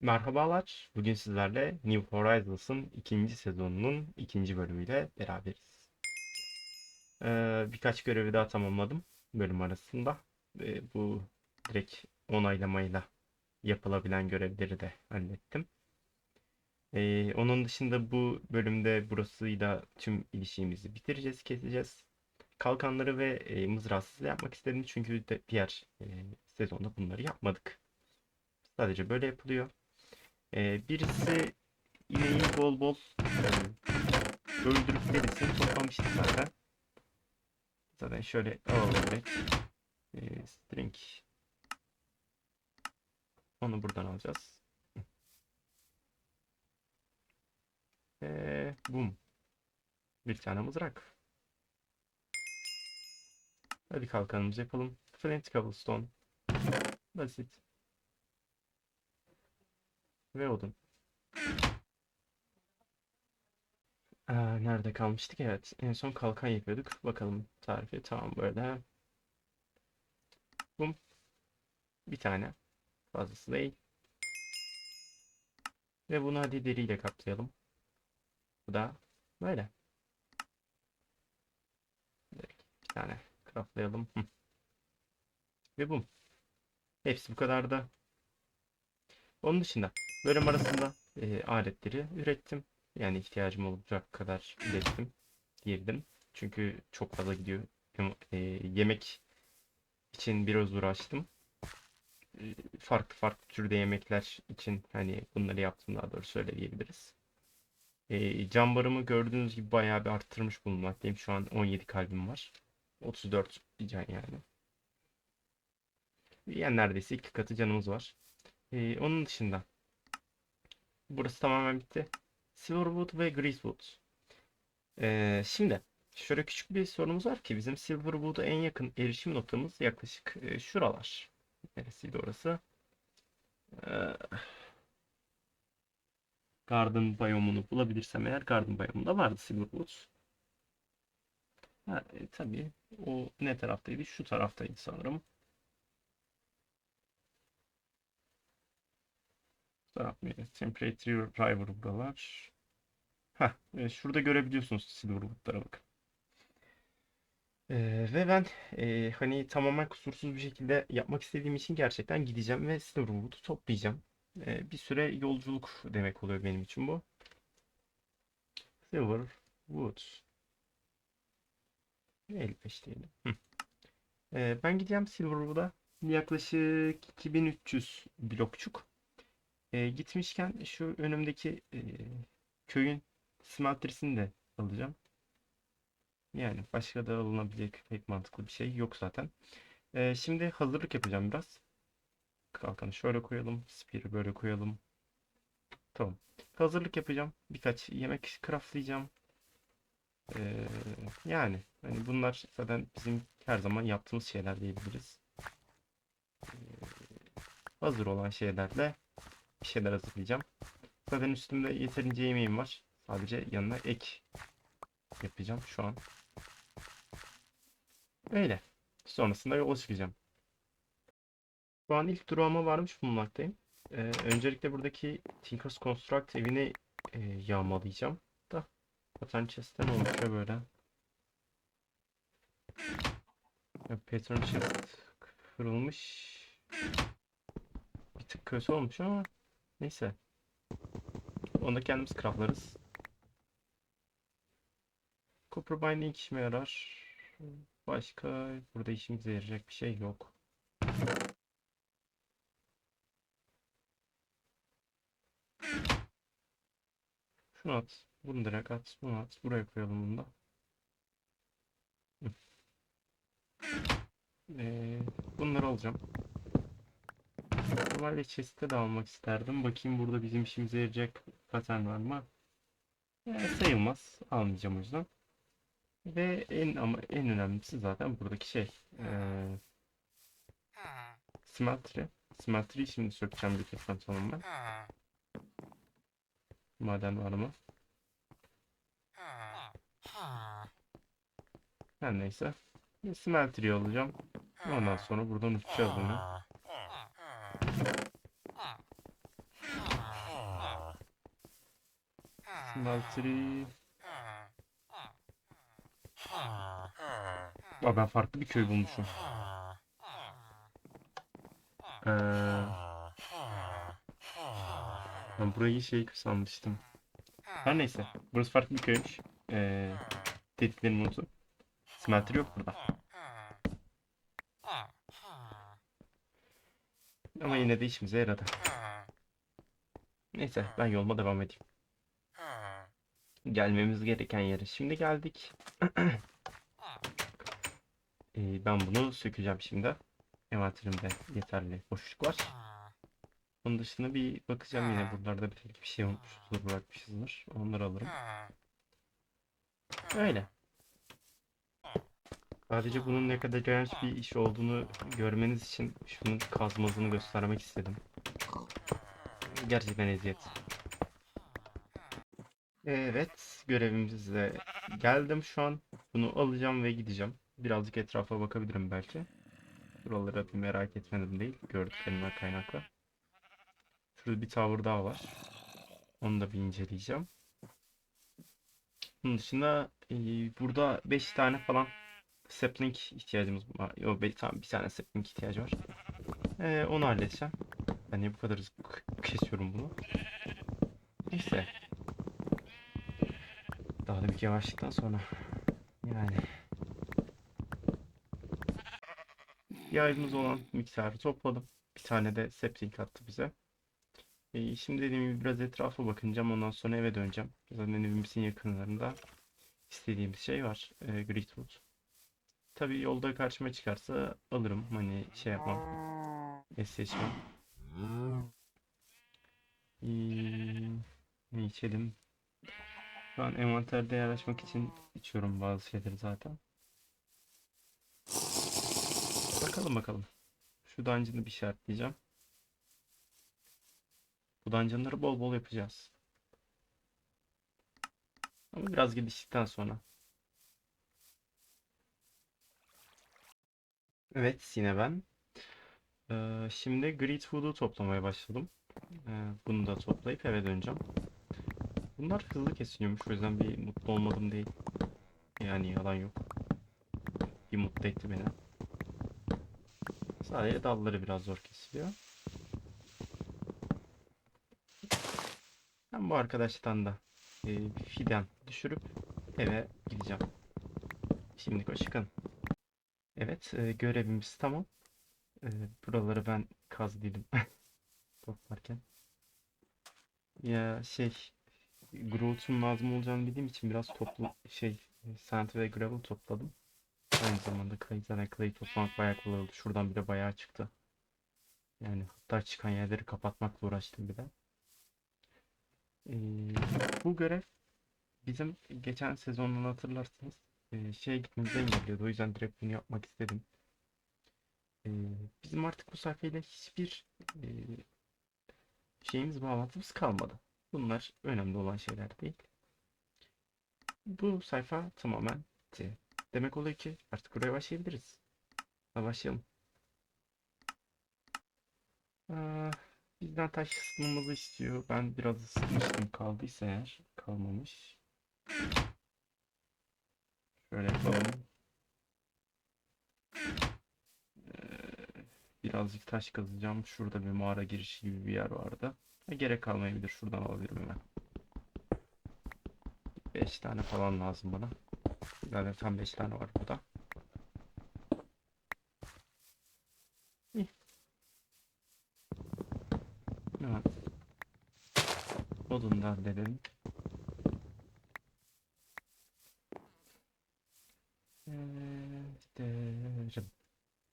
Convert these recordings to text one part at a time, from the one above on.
Merhabalar. Bugün sizlerle New Horizons'ın ikinci sezonunun ikinci bölümüyle beraberiz. Ee, birkaç görevi daha tamamladım bölüm arasında. Ee, bu direkt onaylamayla yapılabilen görevleri de hallettim. Ee, onun dışında bu bölümde burasıyla tüm ilişkimizi bitireceğiz, keseceğiz. Kalkanları ve e, mızrağsız yapmak istedim çünkü de diğer e, sezonda bunları yapmadık. Sadece böyle yapılıyor. Ee, birisi ineği bol bol e, öldürüp derisini toplamıştı zaten. Zaten şöyle alalım. Ee, string. Onu buradan alacağız. Ee, boom. Bir tane mızrak. Hadi kalkanımızı yapalım. Flint cobblestone. Basit. Ve odun. Aa, nerede kalmıştık? Evet. En son kalkan yapıyorduk. Bakalım tarifi. Tamam böyle. Bum. Bir tane. Fazlası değil. Ve bunu hadi deriyle kaplayalım. Bu da böyle. Bir tane craftlayalım. Hı. Ve bum. Hepsi bu kadar da. Onun dışında bölüm arasında e, aletleri ürettim. Yani ihtiyacım olacak kadar ürettim diyebilirim. Çünkü çok fazla gidiyor. E, yemek için biraz uğraştım. E, farklı farklı türde yemekler için hani bunları yaptım daha doğru söyleyebiliriz. E, can barımı gördüğünüz gibi bayağı bir arttırmış bulunmaktayım. Şu an 17 kalbim var. 34 bir can yani. Yani neredeyse iki katı canımız var. E, onun dışında Burası tamamen bitti. Silverwood ve Greasewood. Ee, şimdi şöyle küçük bir sorunumuz var ki bizim Silverwood'a en yakın erişim noktamız yaklaşık e, şuralar. Neresiydi orası? Ee, Garden biyomunu bulabilirsem eğer Garden biyomunda vardı Silverwood. Ha, e, tabii o ne taraftaydı? Şu taraftaydı sanırım. Mıydı? Temperature driver buralar. Heh, e, şurada görebiliyorsunuz Silverwood'lara bakın. Ee, ve ben e, hani tamamen kusursuz bir şekilde yapmak istediğim için gerçekten gideceğim ve Silverwood'u toplayacağım. Ee, bir süre yolculuk demek oluyor benim için bu. Silverwood. 55 diyelim. Ee, ben gideceğim Silverwood'a. Yaklaşık 2300 blokçuk. E, gitmişken şu önümdeki e, köyün smelterisini de alacağım. Yani başka da alınabilecek pek mantıklı bir şey yok zaten. E, şimdi hazırlık yapacağım biraz. Kalkanı şöyle koyalım. Spear'ı böyle koyalım. Tamam. Hazırlık yapacağım. Birkaç yemek craftlayacağım. E, yani hani bunlar zaten bizim her zaman yaptığımız şeyler diyebiliriz. E, hazır olan şeylerle bir şeyler hazırlayacağım. Zaten üstümde yeterince yemeğim var. Sadece yanına ek yapacağım şu an. Öyle. Sonrasında yola çıkacağım. Şu an ilk durağıma varmış bulunmaktayım. Ee, öncelikle buradaki Tinker's Construct evini e, yağmalayacağım. Da pattern chest'ten oluşuyor böyle. Ya, pattern chest kırılmış. Bir tık kötü olmuş ama Neyse. Onu da kendimiz craftlarız. Copper binding işime yarar. Başka burada işimize yarayacak bir şey yok. Şunu at. Bunu direkt at. Bunu at. Buraya koyalım bunu da. Ee, bunları alacağım. Normalde chest'te de almak isterdim. Bakayım burada bizim işimize yarayacak pattern var mı? Yani sayılmaz. Almayacağım o yüzden. Ve en ama en önemlisi zaten buradaki şey. Ee, smeltery. Smeltery'i şimdi sökeceğim bir kez tamamen. Maden var mı? Her neyse. Smeltery alacağım. Ondan sonra buradan uçacağız onu. Smeltery. Aa, ben farklı bir köy bulmuşum. Ee, ben burayı şey sanmıştım. Her neyse. Burası farklı bir köymüş. Ee, dediklerimi unuttum. Smelter yok burada. Ama yine de işimize yaradı. Neyse ben yoluma devam edeyim. Gelmemiz gereken yere şimdi geldik. Ee, ben bunu sökeceğim şimdi. Envanterimde yeterli boşluk var. Onun dışında bir bakacağım yine buralarda bir şey unutmuşuzdur bırakmışızdır. Onları alırım. Öyle. Sadece bunun ne kadar iğrenç bir iş olduğunu görmeniz için şunun kazmasını göstermek istedim. Gerçekten eziyet. Evet, görevimize geldim şu an. Bunu alacağım ve gideceğim. Birazcık etrafa bakabilirim belki. Buraları bir merak etmedim değil, gördüklerimden kaynaklı. Şurada bir tower daha var. Onu da bir inceleyeceğim. Bunun dışında e, burada 5 tane falan sapling ihtiyacımız var. Yok bir tane, bir tane sapling ihtiyacı var. E, onu halledeceğim. Ben niye bu kadar hızlı kesiyorum bunu? Neyse. Daha da bir yavaşlıktan sonra. Yani. İhtiyacımız olan miktarı topladım. Bir tane de sapling attı bize. E, şimdi dediğim gibi biraz etrafa bakınacağım. Ondan sonra eve döneceğim. Zaten evimizin yakınlarında istediğimiz şey var. E, Greatwood. Tabii yolda karşıma çıkarsa alırım. Hani şey yapmam. Es seçmem. Ee, ne içelim? Şu an envanterde yer açmak için içiyorum bazı şeyleri zaten. Bakalım bakalım. Şu dungeon'ı bir işaretleyeceğim. Bu dungeon'ları bol bol yapacağız. Ama biraz geliştikten sonra. Evet yine ben. Ee, şimdi Greatwood'u toplamaya başladım. Ee, bunu da toplayıp eve döneceğim. Bunlar hızlı kesiliyormuş o yüzden bir mutlu olmadım değil. Yani yalan yok. Bir mutlu etti beni. Sadece dalları biraz zor kesiliyor. Ben bu arkadaştan da e, fidan düşürüp eve gideceğim. Şimdi hoşçakalın. Evet, e, görevimiz tamam. E, buraları ben kazdım toplarken. Ya şey, Groot'un lazım olacağını bildiğim için biraz toplu şey, e, sand ve gravel topladım. Aynı zamanda clay, zaten clay toplamak bayağı kolay oldu. Şuradan bile bayağı çıktı. Yani hatta çıkan yerleri kapatmakla uğraştım bir de. Ee, bu görev bizim geçen sezondan hatırlarsınız e, şeye gitmemizi engelliyordu. O yüzden direkt bunu yapmak istedim. Ee, bizim artık bu sayfayla hiçbir e, şeyimiz bağlantımız kalmadı. Bunlar önemli olan şeyler değil. Bu sayfa tamamen bitti. Demek oluyor ki artık buraya başlayabiliriz. Hadi başlayalım. Aa, bizden taş ısıtmamızı istiyor. Ben biraz ısıtmıştım kaldıysa eğer. Kalmamış. Şöyle yapalım. Ee, birazcık taş kazacağım. Şurada bir mağara girişi gibi bir yer vardı. Ha, gerek kalmayabilir. Şuradan alabilirim hemen. 5 tane falan lazım bana. Zaten tam 5 tane var burada. Hemen odunu da halledelim.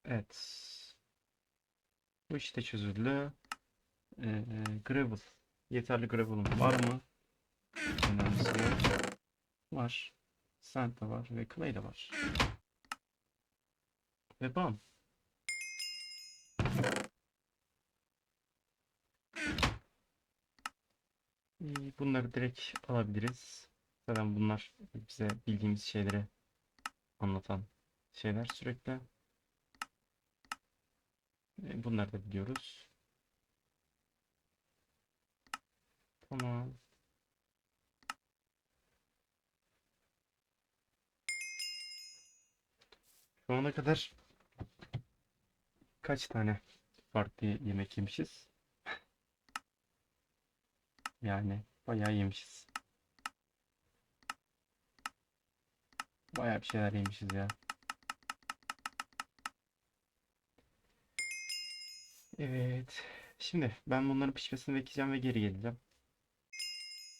Evet. Bu işte çözüldü. Ee, gravel. Yeterli gravel'ım var mı? Var. Sand de var ve clay de var. Ve bam. İyi, Bunları direkt alabiliriz. Zaten bunlar bize bildiğimiz şeyleri anlatan şeyler sürekli. E, Bunları da biliyoruz. Tamam. Şu ana kadar kaç tane farklı yemek yemişiz? yani bayağı yemişiz. Bayağı bir şeyler yemişiz ya. Evet. Şimdi ben bunların pişmesini bekleyeceğim ve geri geleceğim.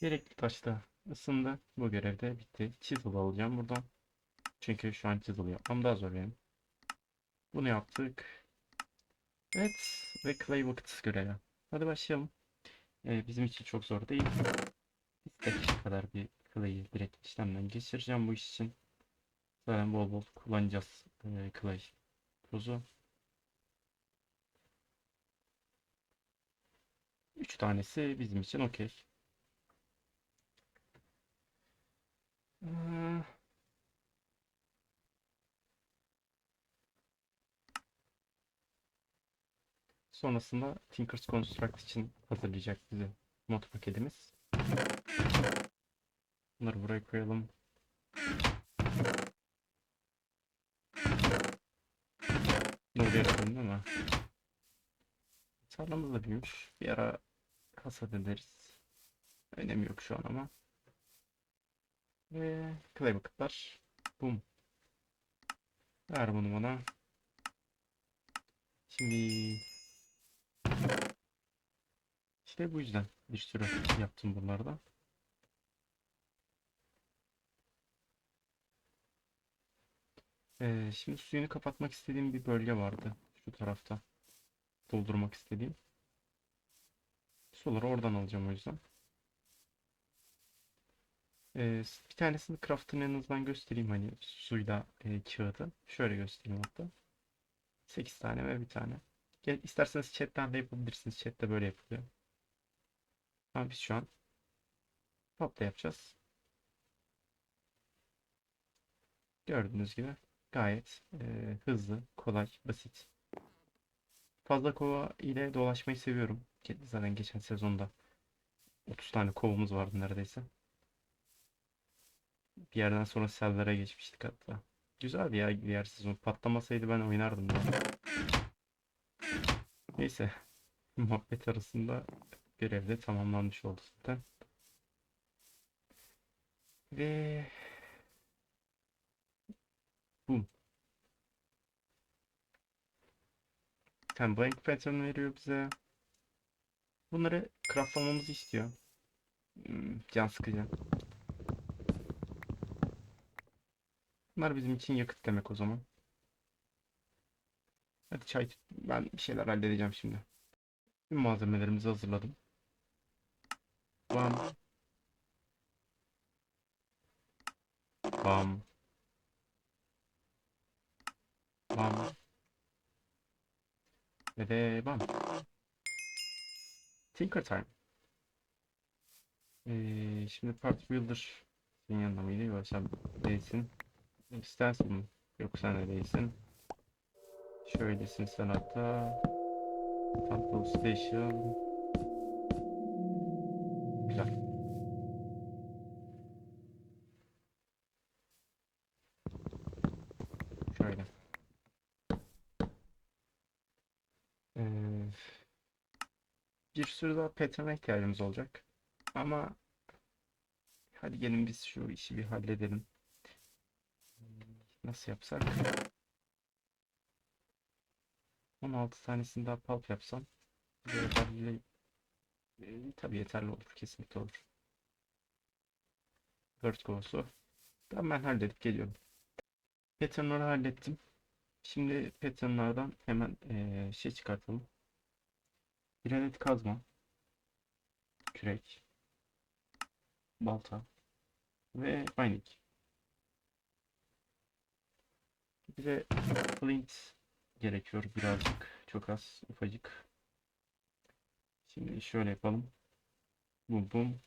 Gerekli taş da ısındı. Bu görevde bitti. Chisel alacağım buradan. Çünkü şu an chisel yapmam daha zor benim. Bunu yaptık. Evet. Ve clay bucket görevi. Hadi başlayalım. Ee, bizim için çok zor değil. İstek kadar bir clay'i direkt işlemden geçireceğim bu iş için. Zaten bol bol kullanacağız e, clay tozu. 3 tanesi bizim için okey. Sonrasında Tinker's Construct için hazırlayacak bizi mod paketimiz. Bunları buraya koyalım. Buraya koyalım ama tarlamız da büyümüş. Bir ara hasat ederiz. Önemi yok şu an ama. Ve clay bucket'lar. Boom. Ver bunu bana. Şimdi işte bu yüzden bir sürü yaptım bunlarda. Ee, şimdi suyunu kapatmak istediğim bir bölge vardı. Şu tarafta. Doldurmak istediğim. Suları oradan alacağım o yüzden. Ee, bir tanesini craft'ın en azından göstereyim hani suyla e, kağıdı. Şöyle göstereyim hatta. 8 tane ve bir tane. Gel, isterseniz chatten de yapabilirsiniz. Chatte böyle yapılıyor. Ama biz şu an topla yapacağız. Gördüğünüz gibi gayet e, hızlı, kolay, basit. Fazla kova ile dolaşmayı seviyorum. Zaten geçen sezonda 30 tane kovamız vardı neredeyse. Bir yerden sonra sellere geçmiştik hatta. Güzeldi ya diğer sezon. Patlamasaydı ben oynardım. Neyse. Muhabbet arasında görev de tamamlanmış oldu zaten. Ve Boom. Tane blank pattern veriyor bize. Bunları craftlamamızı istiyor. Hmm, can sıkıcı. Bunlar bizim için yakıt demek o zaman. Hadi çay ben bir şeyler halledeceğim şimdi. Tüm malzemelerimizi hazırladım. Bam. Bam. Bam. Ve de bam. Tinker time. Ee, şimdi part builder senin yanında mıydı? Yok sen değilsin. İstersin mi? Yok sen de değilsin. Şöylesin sen hatta. Temple Station. Sürü daha pattern'a ihtiyacımız olacak. Ama hadi gelin biz şu işi bir halledelim. Nasıl yapsak? 16 tanesini daha pulp yapsam yeterli e, tabii yeterli olur kesinlikle olur. Vertigo'su. Tamam ben halledip geliyorum. Pattern'ları hallettim. Şimdi pattern'lardan hemen e, şey çıkartalım. Bir adet kazma. Kürek. Balta. Ve binding. Bize flint gerekiyor birazcık. Çok az, ufacık. Şimdi şöyle yapalım. Bum bum.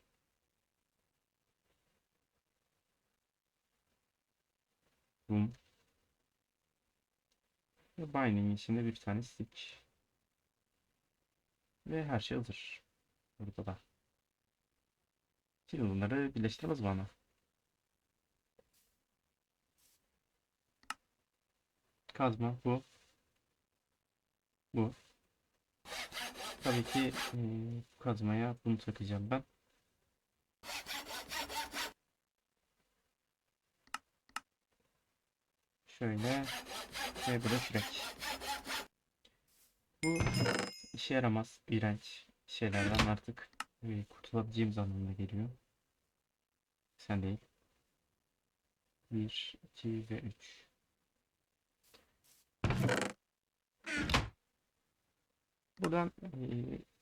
Bum. Ve binding içinde bir tane stick. Ve her şey hazır. Burada da. Şimdi bunları birleştirmez bana. kazma bu. Bu. Tabii ki e, kazmaya bunu takacağım ben. Şöyle ve bu da kürek. Bu işe yaramaz, iğrenç şeylerden artık e, kurtulabileceğimiz anlamına geliyor. Sen değil. 1, 2 ve 3. Buradan e,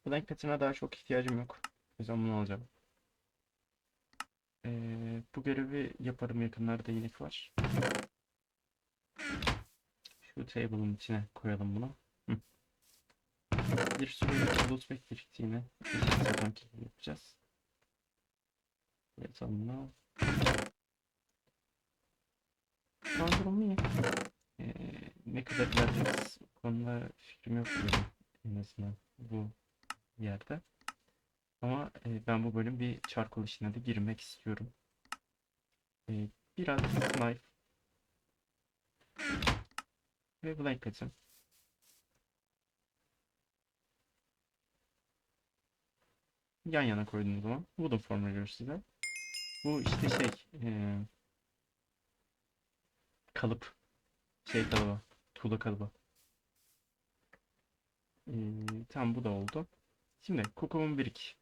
blank pattern'a daha çok ihtiyacım yok. O yüzden bunu alacağım. E, bu görevi yaparım yakınlarda inek var. Şu table'ın içine koyalım bunu. Hı. Bir sürü loot back biriktiğini zaten yapacağız. Yatalım an durum iyi. Ee, ne kadar ilerleriz konuda fikrim yok benim en azından bu yerde. Ama e, ben bu bölüm bir çarkol işine de girmek istiyorum. E, biraz knife ve blank Yan yana koyduğum zaman wooden form veriyor size. Bu işte şey e, kalıp şey kalıbı tuğla kalıbı. E, tam bu da oldu. Şimdi kokumun birik.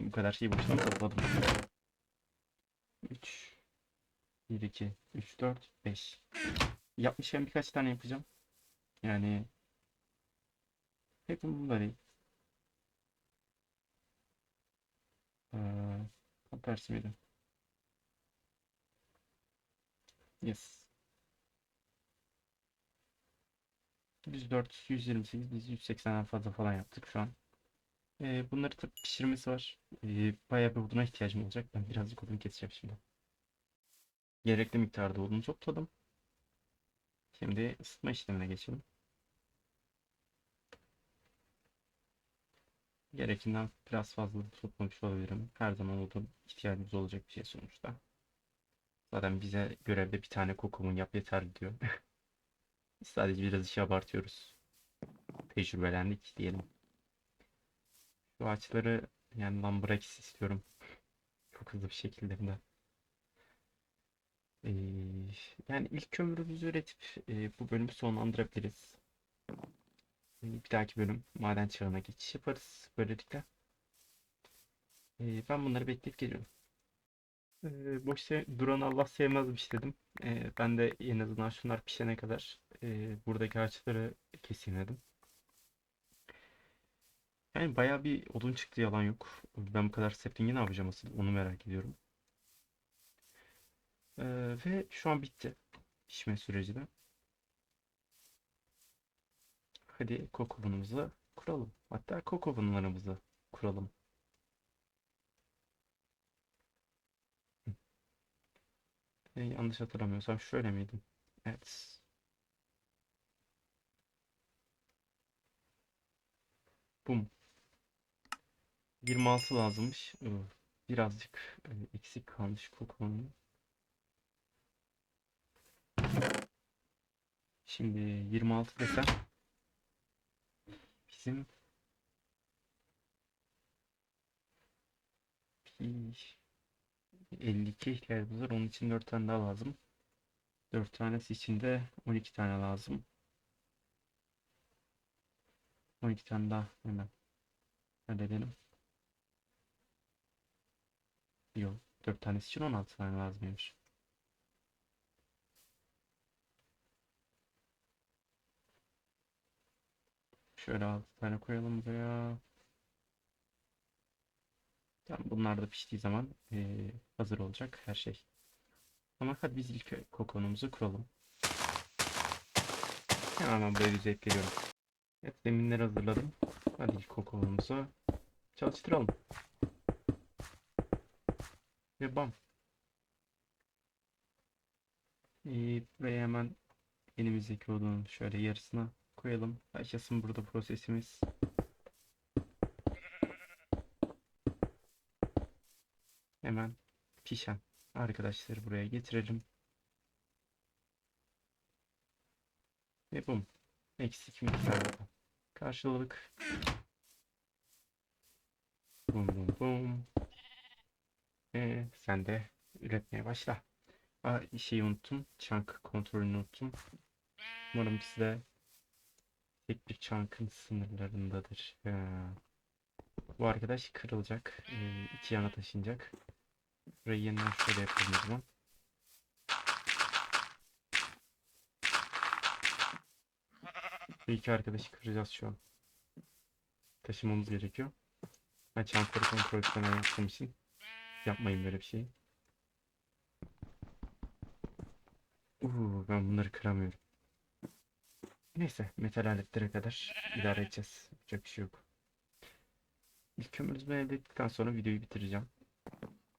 Bu kadar şeyi boşuna topladım. 3 1 2 3 4 5 Yapmışken birkaç tane yapacağım. Yani hep bunlar değil. Ee, tam tersi miydi? Yes. 104, 128, biz 180'den fazla falan yaptık şu an. Ee, bunları tabii pişirmesi var. Ee, bayağı bir oduna ihtiyacım olacak. Ben birazcık odun keseceğim şimdi. Gerekli miktarda odun topladım. Şimdi ısıtma işlemine geçelim. Gerekinden biraz fazla toplamış olabilirim. Her zaman odun ihtiyacımız olacak bir şey sonuçta. Zaten bize görevde bir tane kokumun yap yeter diyor. Sadece biraz işi abartıyoruz. Tecrübelendik diyelim. Şu ağaçları yani lambrakis istiyorum. Çok hızlı bir şekilde de. Ee, yani ilk kömürümüzü üretip e, bu bölümü sonlandırabiliriz. Bir dahaki bölüm maden çağına geçiş yaparız böylelikle. Ee, ben bunları bekleyip geliyorum. Ee, boş se- duran Allah sevmezmiş dedim. Ee, ben de en azından şunlar pişene kadar e, buradaki ağaçları keseyim dedim. Yani bayağı bir odun çıktı yalan yok. Ben bu kadar sapling'i ne yapacağım asıl onu merak ediyorum. Ee, ve şu an bitti. Pişme süreci de. Hadi kokovunumuzu kuralım. Hatta kokovunlarımızı kuralım. Ee, yanlış hatırlamıyorsam şöyle miydim? Evet. Bum. 26 lazımmış. Birazcık e, eksik kalmış kokonun. Şimdi 26 desem bizim bir 52 ihtiyacımız var. Onun için 4 tane daha lazım. 4 tanesi için de 12 tane lazım. 12 tane daha hemen halledelim. Yok. 4 tanesi için 16 tane lazımmış. Şöyle 6 tane koyalım buraya. Tamam bunlar da piştiği zaman eee, hazır olacak her şey. Ama hadi biz ilk kokonumuzu kuralım. Hemen buraya düzeyip geliyorum. Evet zeminleri hazırladım. Hadi ilk kokonumuzu çalıştıralım. Ve bam. Ee, buraya hemen elimizdeki odunun şöyle yarısına koyalım. Başlasın burada prosesimiz. Hemen pişen arkadaşları buraya getirelim. Ve bum. Eksik miktarda. Karşılık. Bum bum bum. Ee, sen de üretmeye başla. Aa, şeyi unuttum. Chunk kontrolünü unuttum. Umarım size tek bir chunk'ın sınırlarındadır. Ha. Bu arkadaş kırılacak. Ee, iki yana taşınacak. Burayı yeniden şöyle yapalım o zaman. Bu iki arkadaşı kıracağız şu an. Taşımamız gerekiyor. Ben çankları kontrol etmeden yaptığım için yapmayın böyle bir şey. Uuu ben bunları kıramıyorum. Neyse metal aletlere kadar idare edeceğiz. Yapacak bir şey yok. İlk kömürümüzü elde ettikten sonra videoyu bitireceğim.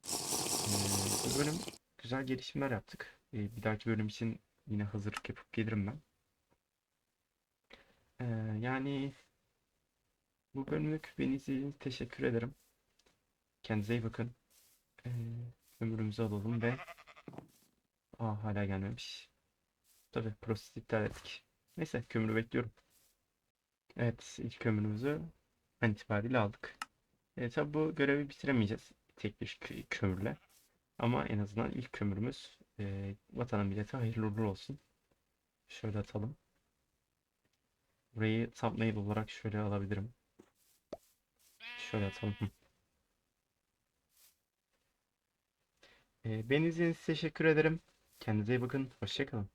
Ee, bu bölüm güzel gelişimler yaptık. Ee, bir dahaki bölüm için yine hazırlık yapıp gelirim ben. Ee, yani bu bölümlük beni izlediğiniz teşekkür ederim. Kendinize iyi bakın. Ee, kömürümüzü alalım ve Aa hala gelmemiş. Tabii proses iptal ettik. Neyse kömürü bekliyorum. Evet ilk kömürümüzü an itibariyle aldık. E, tabii bu görevi bitiremeyeceğiz tek bir kö- kömürle. Ama en azından ilk kömürümüz e, vatana millete hayırlı uğurlu olsun. Şöyle atalım. Burayı thumbnail olarak şöyle alabilirim. Şöyle atalım. E, beni izlediğiniz için teşekkür ederim. Kendinize iyi bakın. Hoşça kalın.